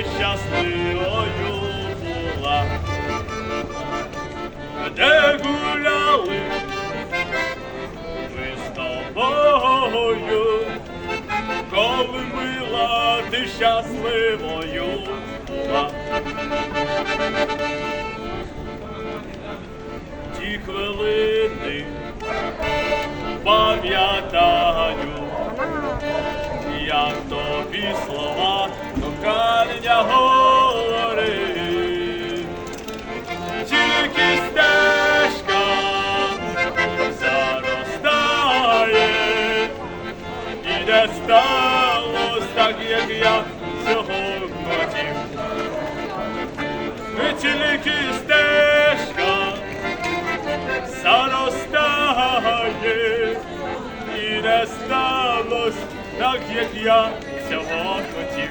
щасливою була, де гуляли ми з тобою, коли мила ти щасливою була. Ті хвилини не сталося так, як я цього хотів. Тільки стежка заростає, і не сталося так, як я цього хотів.